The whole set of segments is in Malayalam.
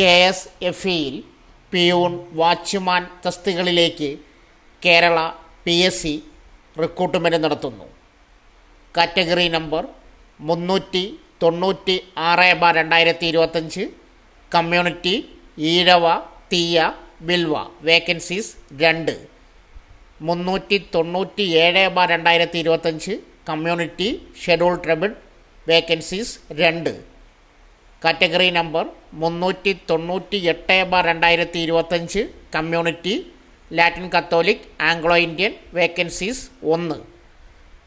കെ എസ് എഫ് ഇയിൽ peon watchman തസ്തികളിലേക്ക് Kerala P S C recruitment നടത്തുന്നു. കാറ്റഗറി നമ്പർ മുന്നൂറ്റി തൊണ്ണൂറ്റി ആറ് ബാർ രണ്ടായിരത്തി ഇരുപത്തഞ്ച് കമ്മ്യൂണിറ്റി ഈഴവ തീയ ബിൽവ വേക്കൻസീസ് രണ്ട്. മുന്നൂറ്റി തൊണ്ണൂറ്റി ഏഴ് ബാർ രണ്ടായിരത്തി ഇരുപത്തഞ്ച് കമ്മ്യൂണിറ്റി ഷെഡ്യൂൾ ട്രബിൾ വേക്കൻസീസ് രണ്ട്. കാറ്റഗറി നമ്പർ മുന്നൂറ്റി തൊണ്ണൂറ്റി എട്ട് ബാർ രണ്ടായിരത്തി ഇരുപത്തഞ്ച് community Latin Catholic Anglo Indian vacancies ഒന്ന്.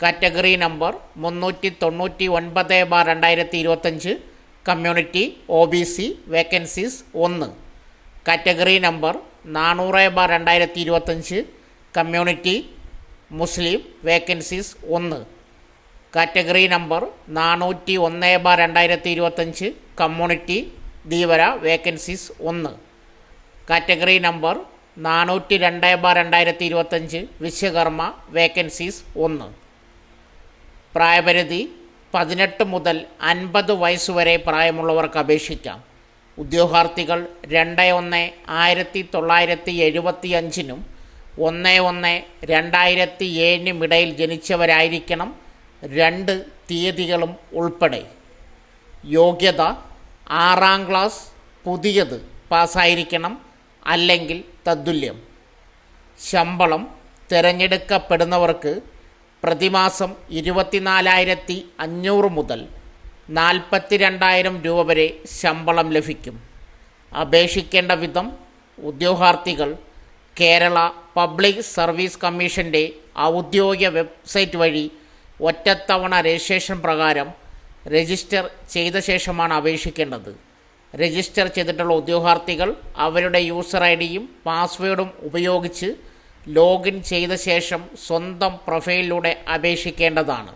കാറ്റഗറി നമ്പർ മുന്നൂറ്റി തൊണ്ണൂറ്റി ഒൻപത് ബാർ രണ്ടായിരത്തി ഇരുപത്തഞ്ച് community O B C vacancies ഒന്ന്. കാറ്റഗറി നമ്പർ നാനൂറ് ബാർ രണ്ടായിരത്തി ഇരുപത്തഞ്ച് കമ്മ്യൂണിറ്റി മുസ്ലിം വേക്കൻസീസ് ഒന്ന്. കാറ്റഗറി നമ്പർ നാനൂറ്റി ഒന്ന് ബാർ രണ്ടായിരത്തി ഇരുപത്തഞ്ച് കമ്മ്യൂണിറ്റി ധീവര വേക്കൻസീസ് ഒന്ന്. കാറ്റഗറി നമ്പർ നാനൂറ്റി രണ്ട് ബാർ രണ്ടായിരത്തി ഇരുപത്തഞ്ച് വിശ്വകർമ്മ വേക്കൻസീസ് ഒന്ന്. പ്രായപരിധി പതിനെട്ട് മുതൽ അൻപത് വയസ്സുവരെ പ്രായമുള്ളവർക്ക് അപേക്ഷിക്കാം. ഉദ്യോഗാർത്ഥികൾ രണ്ട് ഒന്ന് ആയിരത്തി തൊള്ളായിരത്തി എഴുപത്തി അഞ്ചിനും ഒന്ന് ഒന്ന് രണ്ടായിരത്തി ഏഴിനും ഇടയിൽ ജനിച്ചവരായിരിക്കണം രണ്ട് തീയതികളും ഉൾപ്പെടെ. യോഗ്യത ആറാം ക്ലാസ് പുതിയത് പാസ്സായിരിക്കണം അല്ലെങ്കിൽ തത്തുല്യം ശമ്പളം തിരഞ്ഞെടുക്കപ്പെടുന്നവർക്ക് പ്രതിമാസം ഇരുപത്തിനാലായിരത്തി അഞ്ഞൂറ് മുതൽ നാൽപ്പത്തി രണ്ടായിരം രൂപ വരെ ശമ്പളം ലഭിക്കും. അപേക്ഷിക്കേണ്ട വിധം ഉദ്യോഗാർത്ഥികൾ കേരള പബ്ലിക് സർവീസ് കമ്മീഷന്റെ ഔദ്യോഗിക വെബ്സൈറ്റ് വഴി ഒറ്റത്തവണ രജിസ്ട്രേഷൻ പ്രകാരം രജിസ്റ്റർ ചെയ്ത ശേഷമാണ് അപേക്ഷിക്കേണ്ടത്. രജിസ്റ്റർ ചെയ്തിട്ടുള്ള ഉദ്യോഗാർത്ഥികൾ അവരുടെ യൂസർ ഐ ഡിയും പാസ്വേഡും ഉപയോഗിച്ച് ലോഗിൻ ചെയ്ത ശേഷം സ്വന്തം പ്രൊഫൈലിലൂടെ അപേക്ഷിക്കേണ്ടതാണ്.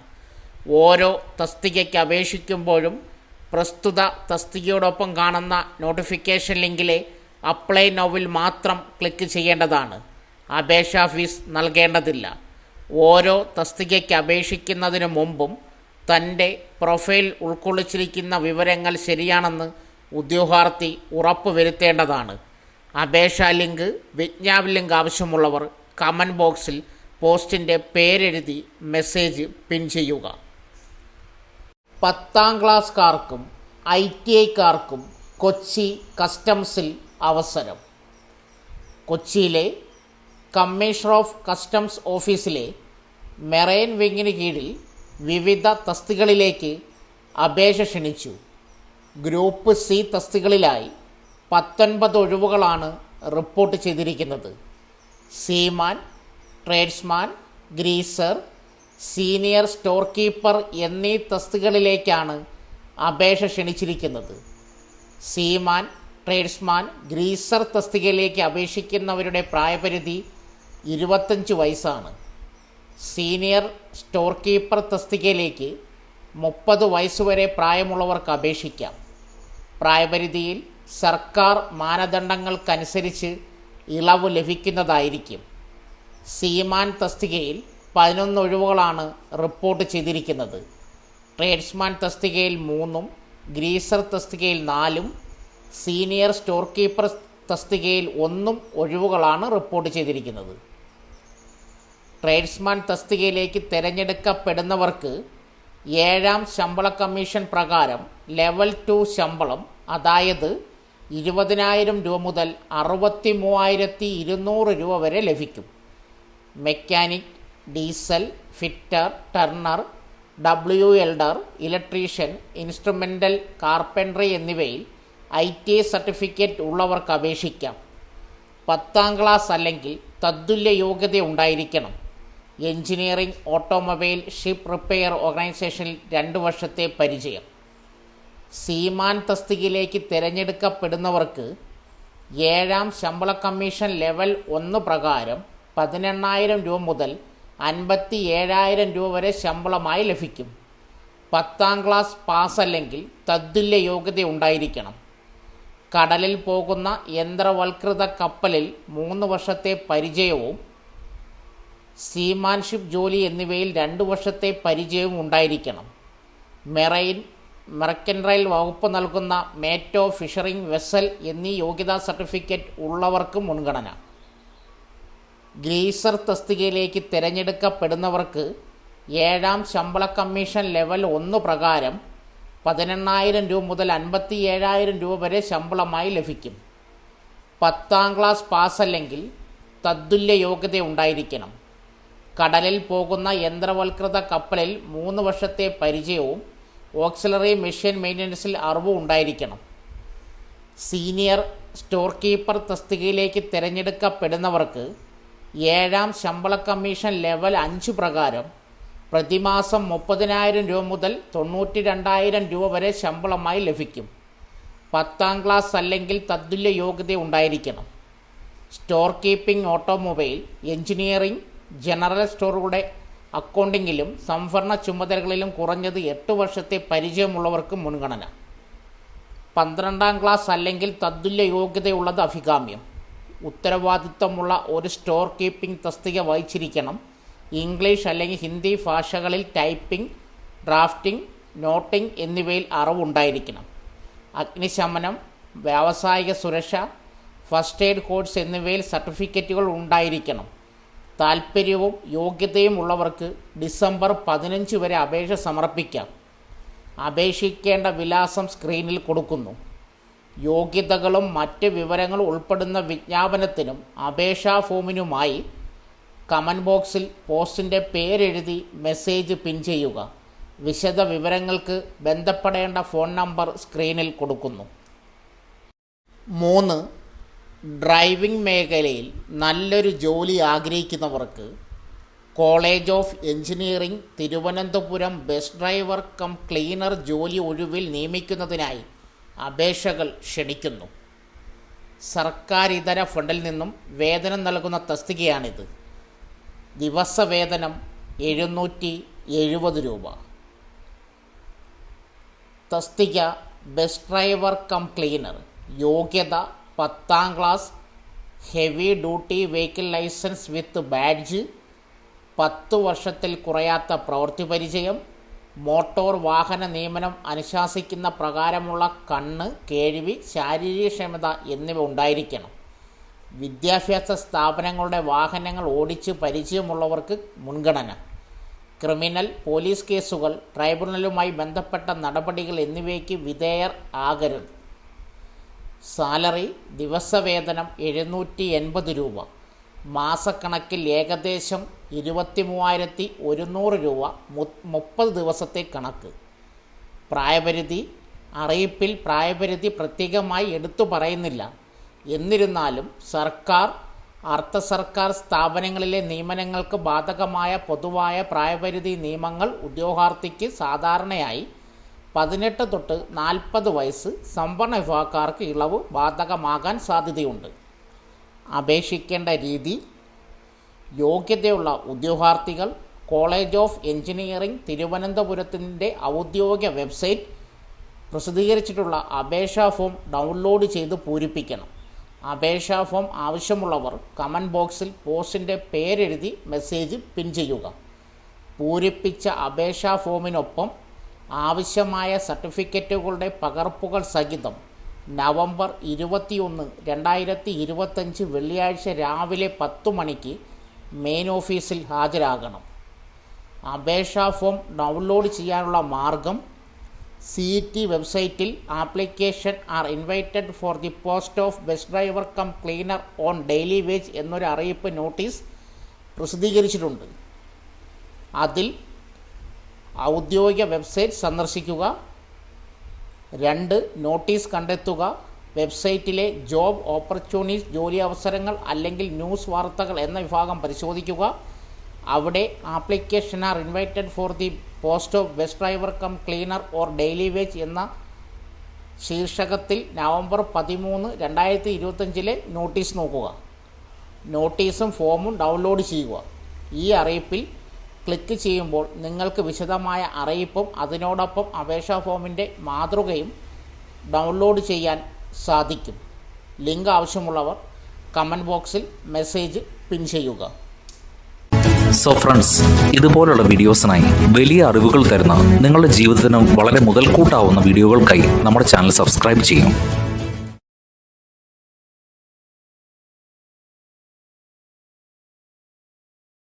ഓരോ തസ്തികയ്ക്ക് അപേക്ഷിക്കുമ്പോഴും പ്രസ്തുത തസ്തികയോടൊപ്പം കാണുന്ന നോട്ടിഫിക്കേഷൻ ലിങ്കിലെ അപ്ലൈ നോവിൽ മാത്രം ക്ലിക്ക് ചെയ്യേണ്ടതാണ്. അപേക്ഷാ ഫീസ് നൽകേണ്ടതില്ല. ഓരോ തസ്തികയ്ക്ക് അപേക്ഷിക്കുന്നതിന് മുമ്പും തന്റെ പ്രൊഫൈൽ ഉൾക്കൊള്ളിച്ചിരിക്കുന്ന വിവരങ്ങൾ ശരിയാണെന്ന് ഉദ്യോഗാർത്ഥി ഉറപ്പ് വരുത്തേണ്ടതാണ് അപേക്ഷ ലിങ്ക് വിജ്ഞാപന ലിങ്ക് ആവശ്യമുള്ളവർ കമന്റ് ബോക്സിൽ പോസ്റ്റിന്റെ പേരെഴുതി മെസ്സേജ് പിൻ ചെയ്യുക. പത്താം ക്ലാസ്സുകാർക്കും ഐ ടി ഐക്കാർക്കും കൊച്ചി കസ്റ്റംസിൽ അവസരം. കൊച്ചിയിലെ കമ്മീഷണർ ഓഫ് കസ്റ്റംസ് ഓഫീസിലെ മെറൈൻ വിങ്ങിന് കീഴിൽ വിവിധ തസ്തികളിലേക്ക് അപേക്ഷ ക്ഷണിച്ചു. ഗ്രൂപ്പ് സി തസ്തികളിലായി പത്തൊൻപത് ഒഴിവുകളാണ് റിപ്പോർട്ട് ചെയ്തിരിക്കുന്നത്. Seaman tradesman greaser senior store keeper എന്നീ തസ്തികളിലേക്കാണ് അപേക്ഷ ക്ഷണിച്ചിരിക്കുന്നത്. സീമാൻ ട്രേഡ്സ്മാൻ ഗ്രീസർ തസ്തികയിലേക്ക് അപേക്ഷിക്കുന്നവരുടെ പ്രായപരിധി ഇരുപത്തഞ്ച് വയസ്സാണ്. സീനിയർ സ്റ്റോർ കീപ്പർ തസ്തികയിലേക്ക് മുപ്പത് വയസ്സുവരെ പ്രായമുള്ളവർക്ക് അപേക്ഷിക്കാം. പ്രായപരിധിയിൽ സർക്കാർ മാനദണ്ഡങ്ങൾക്കനുസരിച്ച് ഇളവ് ലഭിക്കുന്നതായിരിക്കും. സീമാൻ തസ്തികയിൽ പതിനൊന്ന് ഒഴിവുകളാണ് റിപ്പോർട്ട് ചെയ്തിരിക്കുന്നത്. ട്രേഡ്സ്മാൻ തസ്തികയിൽ മൂന്നും ഗ്രീസർ തസ്തികയിൽ നാലും സീനിയർ സ്റ്റോർ കീപ്പർ തസ്തികയിൽ ഒന്നും ഒഴിവുകളാണ് റിപ്പോർട്ട് ചെയ്തിരിക്കുന്നത്. ട്രേഡ്സ്മാൻ തസ്തികയിലേക്ക് തിരഞ്ഞെടുക്കപ്പെടുന്നവർക്ക് ഏഴാം ശമ്പള കമ്മീഷൻ പ്രകാരം ലെവൽ ടു ശമ്പളം അതായത് ഇരുപതിനായിരം രൂപ മുതൽ അറുപത്തി മൂവായിരത്തി ഇരുന്നൂറ് രൂപ വരെ ലഭിക്കും. Mechanic diesel fitter turner welder electrician instrumental carpentry എന്നിവയിൽ ഐ ടി സർട്ടിഫിക്കറ്റ് ഉള്ളവർക്ക് അപേക്ഷിക്കാം. പത്താം ക്ലാസ് അല്ലെങ്കിൽ തത്തുല്യ യോഗ്യത ഉണ്ടായിരിക്കണം. എഞ്ചിനീയറിംഗ് ഓട്ടോമൊബൈൽ ഷിപ്പ് റിപ്പയർ ഓർഗനൈസേഷനിൽ രണ്ട് വർഷത്തെ പരിചയം. സീമാൻ തസ്തികയിലേക്ക് തിരഞ്ഞെടുക്കപ്പെടുന്നവർക്ക് ഏഴാം ശമ്പള കമ്മീഷൻ ലെവൽ ഒന്ന് പ്രകാരം പതിനെണ്ണായിരം രൂപ മുതൽ അൻപത്തി ഏഴായിരം രൂപ വരെ ശമ്പളമായി ലഭിക്കും. പത്താം ക്ലാസ് പാസ് അല്ലെങ്കിൽ തദ്തുല്യ യോഗ്യത ഉണ്ടായിരിക്കണം. കടലിൽ പോകുന്ന യന്ത്രവൽകൃത കപ്പലിൽ മൂന്ന് വർഷത്തെ പരിചയവും സീമാൻഷിപ്പ് ജോലി എന്നിവയിൽ രണ്ട് വർഷത്തെ പരിചയവും ഉണ്ടായിരിക്കണം. മെറൈൻ മെറക്കൻറൈൽ വകുപ്പ് നൽകുന്ന മേറ്റോ ഫിഷറിംഗ് വെസൽ എന്നീ യോഗ്യതാ സർട്ടിഫിക്കറ്റ് ഉള്ളവർക്ക് മുൻഗണന. ഗ്രീസർ തസ്തികയിലേക്ക് തിരഞ്ഞെടുക്കപ്പെടുന്നവർക്ക് ഏഴാം ശമ്പള കമ്മീഷൻ ലെവൽ ഒന്ന് പ്രകാരം പതിനെണ്ണായിരം രൂപ മുതൽ അൻപത്തി ഏഴായിരം രൂപ വരെ ശമ്പളമായി ലഭിക്കും. പത്താം ക്ലാസ് പാസ് അല്ലെങ്കിൽ തദ്തുല്യ യോഗ്യത ഉണ്ടായിരിക്കണം. കടലിൽ പോകുന്ന യന്ത്രവൽകൃത കപ്പലിൽ മൂന്ന് വർഷത്തെ പരിചയവും ഓക്സിലറി മെഷീൻ മെയിന്റനൻസിൽ അറിവും ഉണ്ടായിരിക്കണം. സീനിയർ സ്റ്റോർ കീപ്പർ തസ്തികയിലേക്ക് തിരഞ്ഞെടുക്കപ്പെടുന്നവർക്ക് ഏഴാം ശമ്പള കമ്മീഷൻ ലെവൽ അഞ്ച് പ്രകാരം പ്രതിമാസം മുപ്പതിനായിരം രൂപ മുതൽ തൊണ്ണൂറ്റി രണ്ടായിരം രൂപ വരെ ശമ്പളമായി ലഭിക്കും. പത്താം ക്ലാസ് അല്ലെങ്കിൽ തത്തുല്യ യോഗ്യത ഉണ്ടായിരിക്കണം. Store keeping automobile engineering general സ്റ്റോറുകളുടെ അക്കൗണ്ടിങ്ങിലും സംഭരണ ചുമതലകളിലും കുറഞ്ഞത് എട്ട് വർഷത്തെ പരിചയമുള്ളവർക്ക് മുൻഗണന. പന്ത്രണ്ടാം ക്ലാസ് അല്ലെങ്കിൽ തത്തുല്യ യോഗ്യതയുള്ളത് അഭികാമ്യം. ഉത്തരവാദിത്തമുള്ള ഒരു സ്റ്റോർ കീപ്പിംഗ് തസ്തിക വഹിച്ചിരിക്കണം ഇംഗ്ലീഷ് അല്ലെങ്കിൽ ഹിന്ദി ഭാഷകളിൽ ടൈപ്പിംഗ് ഡ്രാഫ്റ്റിംഗ് നോട്ടിംഗ് എന്നിവയിൽ അറിവുണ്ടായിരിക്കണം. അഗ്നിശമനം വ്യാവസായിക സുരക്ഷ ഫസ്റ്റ് എയ്ഡ് കോഴ്സ് എന്നിവയിൽ സർട്ടിഫിക്കറ്റുകൾ ഉണ്ടായിരിക്കണം. താൽപ്പര്യവും യോഗ്യതയും ഉള്ളവർക്ക് ഡിസംബർ പതിനഞ്ച് വരെ അപേക്ഷ സമർപ്പിക്കാം. അപേക്ഷിക്കേണ്ട വിലാസം സ്ക്രീനിൽ കൊടുക്കുന്നു. യോഗ്യതകളും മറ്റ് വിവരങ്ങളും ഉൾപ്പെടുന്ന വിജ്ഞാപനത്തിനും അപേക്ഷാ ഫോമിനുമായി കമന്റ് ബോക്സിൽ പോസ്റ്റിന്റെ പേരെഴുതി മെസ്സേജ് പിൻ ചെയ്യുക. വിശദ വിവരങ്ങൾക്ക് ബന്ധപ്പെടേണ്ട ഫോൺ നമ്പർ സ്ക്രീനിൽ കൊടുക്കുന്നു. മൂന്ന് ഡ്രൈവിംഗ് മേഖലയിൽ നല്ലൊരു ജോലി ആഗ്രഹിക്കുന്നവർക്ക് college of engineering Thiruvananthapuram bus driver cum cleaner ജോലി ഒഴിവിൽ നിയമിക്കുന്നതിനായി അപേക്ഷകൾ ക്ഷണിക്കുന്നു. സർക്കാർ ഇതര ഫണ്ടിൽ നിന്നും വേതനം നൽകുന്ന തസ്തികയാണിത്. ദിവസവേതനം എഴുന്നൂറ്റി എഴുപത് രൂപ. തസ്തിക ബസ് ഡ്രൈവർ കം ക്ലീനർ. യോഗ്യത പത്താം class heavy duty vehicle licence with badge പത്ത് വർഷത്തിൽ കുറയാത്ത പ്രവൃത്തി പരിചയം മോട്ടോർ വാഹന നിയമനം അനുശാസിക്കുന്ന പ്രകാരമുള്ള കണ്ണ് കേൾവി ശാരീരികക്ഷമത എന്നിവ ഉണ്ടായിരിക്കണം. വിദ്യാഭ്യാസ സ്ഥാപനങ്ങളുടെ വാഹനങ്ങൾ ഓടിച്ച് പരിചയമുള്ളവർക്ക് മുൻഗണന. ക്രിമിനൽ പോലീസ് കേസുകൾ ട്രൈബ്യൂണലുമായി ബന്ധപ്പെട്ട നടപടികൾ എന്നിവയ്ക്ക് വിധേയർ ആകരുത്. സാലറി ദിവസവേതനം എഴുന്നൂറ്റി എൺപത് രൂപ. മാസക്കണക്കിൽ ഏകദേശം ഇരുപത്തി മൂവായിരത്തി ഒരുന്നൂറ് രൂപ മുപ്പത് ദിവസത്തെ കണക്ക്. പ്രായപരിധി അറിയിപ്പിൽ പ്രായപരിധി പ്രത്യേകമായി എടുത്തു പറയുന്നില്ല. എന്നിരുന്നാലും സർക്കാർ അർദ്ധ സർക്കാർ സ്ഥാപനങ്ങളിലെ നിയമനങ്ങൾക്ക് ബാധകമായ പൊതുവായ പ്രായപരിധി നിയമങ്ങൾ ഉദ്യോഗാർത്ഥിക്ക് സാധാരണയായി പതിനെട്ട് തൊട്ട് നാൽപ്പത് വയസ്സ് സംവരണ വിഭാഗക്കാർക്ക് ഇളവ് ബാധകമാകാൻ സാധ്യതയുണ്ട്. അപേക്ഷിക്കേണ്ട രീതി യോഗ്യതയുള്ള ഉദ്യോഗാർത്ഥികൾ കോളേജ് ഓഫ് എഞ്ചിനീയറിംഗ് തിരുവനന്തപുരത്തിന്റെ ഔദ്യോഗിക വെബ്സൈറ്റ് പ്രസിദ്ധീകരിച്ചിട്ടുള്ള അപേക്ഷാ ഫോം ഡൗൺലോഡ് ചെയ്ത് പൂരിപ്പിക്കണം. അപേക്ഷാ ഫോം ആവശ്യമുള്ളവർ കമന്റ് ബോക്സിൽ പോസ്റ്റിന്റെ പേരെഴുതി മെസ്സേജ് പിൻ ചെയ്യുക. പൂരിപ്പിച്ച അപേക്ഷാ ഫോമിനൊപ്പം ആവശ്യമായ സർട്ടിഫിക്കറ്റുകളുടെ പകർപ്പുകൾ സഹിതം നവംബർ ഇരുപത്തിയൊന്ന് രണ്ടായിരത്തി ഇരുപത്തഞ്ച് വെള്ളിയാഴ്ച രാവിലെ പത്തു മണിക്ക് മെയിൻ ഓഫീസിൽ ഹാജരാകണം. അപേക്ഷാ ഫോം ഡൗൺലോഡ് ചെയ്യാനുള്ള മാർഗം സി ടി വെബ്സൈറ്റിൽ application are invited for the post of bus driver cum cleaner on daily wage എന്നൊരു അറിയിപ്പ് നോട്ടീസ് പ്രസിദ്ധീകരിച്ചിട്ടുണ്ട്. അതിൽ ഔദ്യോഗിക വെബ്സൈറ്റ് സന്ദർശിക്കുക. രണ്ട് നോട്ടീസ് കണ്ടെത്തുക. വെബ്സൈറ്റിലെ ജോബ് ഓപ്പർച്യൂണിറ്റീസ് ജോലി അവസരങ്ങൾ അല്ലെങ്കിൽ ന്യൂസ് വാർത്തകൾ എന്ന വിഭാഗം പരിശോധിക്കുക. അവിടെ application are invited for the post of bus driver cum cleaner or daily wage എന്ന ശീർഷകത്തിൽ നവംബർ പതിമൂന്ന് രണ്ടായിരത്തി ഇരുപത്തഞ്ചിലെ നോട്ടീസ് നോക്കുക. നോട്ടീസും ഫോമും ഡൗൺലോഡ് ചെയ്യുക. ഈ അറിയിപ്പിൽ ക്ലിക്ക് ചെയ്യുമ്പോൾ നിങ്ങൾക്ക് വിശദമായ അറിയിപ്പും അതിനോടൊപ്പം അപേക്ഷാ ഫോമിന്റെ മാതൃകയും ഡൗൺലോഡ് ചെയ്യാൻ സാധിക്കും. ലിങ്ക് ആവശ്യമുള്ളവർ കമന്റ് ബോക്സിൽ മെസ്സേജ് പിൻ ചെയ്യുക. സോ ഫ്രണ്ട്സ് ഇതുപോലുള്ള വീഡിയോസിനായി വലിയ അറിവുകൾ തരുന്ന നിങ്ങളുടെ ജീവിതത്തിനും വളരെ മുതൽക്കൂട്ടാവുന്ന വീഡിയോകൾക്കായി നമ്മുടെ ചാനൽ സബ്സ്ക്രൈബ് ചെയ്യും.